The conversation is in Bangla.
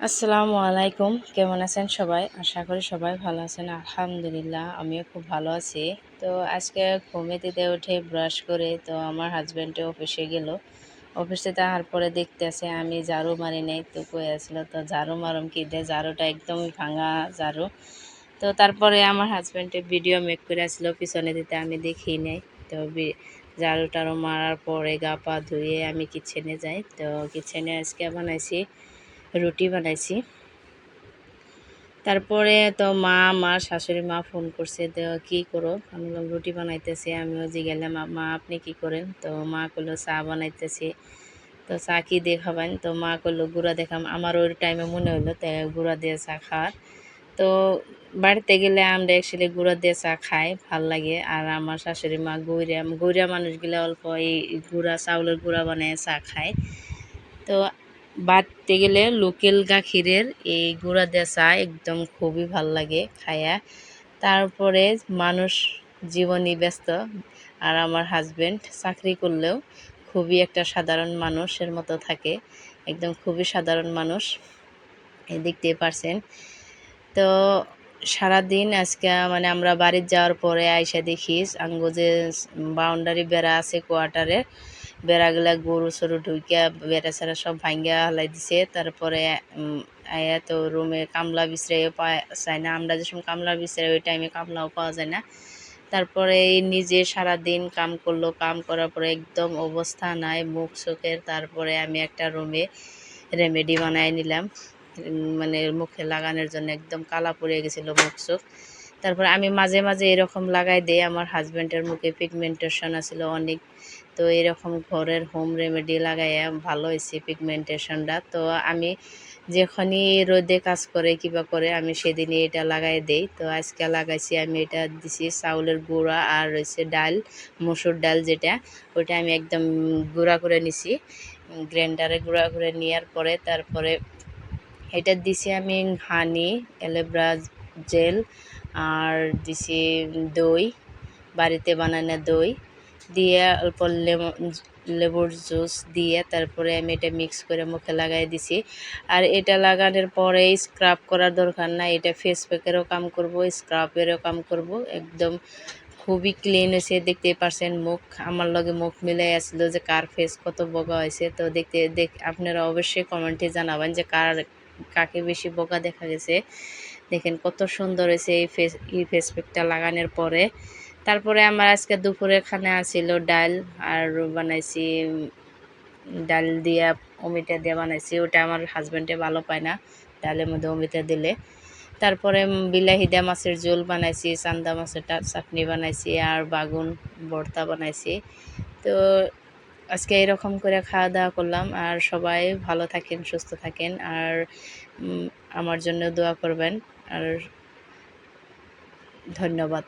আসসালামু আলাইকুম। কেমন আছেন সবাই? আশা করি সবাই ভালো আছেন। আলহামদুলিল্লাহ, আমিও খুব ভালো আছি। তো আজকে ঘুমে দিতে উঠে ব্রাশ করে তো আমার হাজব্যান্ডে অফিসে গেল। অফিসে তাহার পরে দেখতে দেখতেছে আমি ঝাড়ু মারি নাই, তো কয়ে আসলো, তো ঝাড়ু মারুম কি? দে ঝাড়ুটা একদমই ভাঙা ঝাড়ু। তো তারপরে আমার হাজব্যান্ডে ভিডিও মেক করে আসলো, পিছনে দিতে আমি দেখি নাই। তো ঝাড়ু টাড়ু মারার পরে গা পা ধুয়ে আমি কিচেনে যাই। তো কিচেনে আজকে বানাইছি রুটি বানাইছি। তারপরে তো মা আমার শাশুড়ি মা ফোন করছে, তো কী করো? আমি বললাম, রুটি বানাইতেছি। আমিও জিগেলাম মা, আপনি কি করেন? তো মা করল চা বানাইতেছি। তো চা কী দিয়ে খাবেন? তো মা করল গুঁড়া দেখাম আমার ওই টাইমে মনে হলো তো গুঁড়া দিয়ে চা খাওয়ার। তো বাড়িতে গেলে আমরা অ্যাকচুয়ালি গুঁড়া দিয়ে চা খাই, ভালো লাগে। আর আমার শাশুড়ি মা গইরা গইরা মানুষগুলো অল্প এই গুঁড়া, চাউলের গুঁড়া বানায় চা খায়। তো বাড়তে গেলে লোকেল গাখিরের এই গুঁড়া দেওয়া চা একদম খুবই ভালো লাগে খায়া। তারপরে মানুষ জীবনই ব্যস্ত আর আমার হাজব্যান্ড চাকরি করলেও খুবই একটা সাধারণ মানুষের মতো থাকে, একদম খুবই সাধারণ মানুষ দেখতে পারছেন। তো সারাদিন আজকে মানে আমরা বাড়ির যাওয়ার পরে আইসা দেখি আঙ্গো যে বাউন্ডারি বেড়া আছে কোয়ার্টারে বেড়াগুলা গরু সরু ঢুকিয়া বেড়া ছাড়া সব ভাঙ্গিয়া হালাই দিছে। তারপরে আয়া তো রুমে কামলা বিছরাইও পাওয়া যায় না। আমরা যেসব কামলা বিছরাই ওই টাইমে কামলাও পাওয়া যায় না। তারপরে নিজে সারা দিন কাম করল। কাম করার পরে একদম অবস্থা নাই, মুখ চোখের। তারপরে আমি একটা রুমে রেমেডি বানাই নিলাম। মানে মুখে লাগানোর জন্য একদম কালা পড়ে গেছিল মুখ চোখ। তারপর আমি মাঝে মাঝে এরকম লাগাই দিই, আমার হাজব্যান্ডের মুখে পিগমেন্টেশন আছিল অনেক। তো এরকম ঘরের হোম রেমেডি লাগাইয়া ভালো হয়েছে পিগমেন্টেশনটা তো আমি যখনই রোদে কাজ করে কিবা করে, আমি সেদিনই এটা লাগাই দেই। তো আজকে লাগাইছি, আমি এটা দিছি চাউলের গুঁড়া আর রয়েছে ডাল, মসুর ডাল যেটা, ওইটা আমি একদম গুঁড়া করে নিছি। গ্রাইন্ডারে গুঁড়া করে নেওয়ার পরে তারপরে এটা দিছি আমি হানি এলেব্রা জেল আর দিছি দই, বাড়িতে বানানো দই দিয়ে অল্প লেবুর জুস দিয়ে তারপরে আমি এটা মিক্স করে মুখে লাগাই দিছি। আর এটা লাগানোর পরে স্ক্রাব করার দরকার নাই, এটা ফেস প্যাকেরও কাম করব স্ক্রাবেরও কাম করব। একদম খুবই ক্লিন হয়েছে দেখতে পারছেন মুখ। আমার লগে মুখ মিলাই আসলো যে কার ফেস কত বগা হয়েছে। তো দেখতে, দেখ, আপনারা অবশ্যই কমেন্টে জানাবেন যে কার, কাকে বেশি বোকা দেখা গেছে। দেখেন কত সুন্দর হয়েছে এই ফেস এই ফেস প্যাকটা লাগানোর পরে। তারপরে আমার আজকে দুপুরে খানা আছিল ডাল আর বানাইছি ডাল দিয়া অমিতা দিয়ে বানাইছি। ওটা আমার হাজব্যান্ডে ভালো পায় না, ডালের মধ্যে অমিতা দিলে। তারপরে বিলাহি দিয়া মাছের ঝোল বানাইছি, চান্দা মাছের চাটনি বানাইছি আর বাগুন ভর্তা বানাইছি। তো আজকে এরকম করে খাওয়া দাওয়া করলাম। আর সবাই ভালো থাকেন, সুস্থ থাকেন। আর আমার জন্য দোয়া করবেন আর ধন্যবাদ।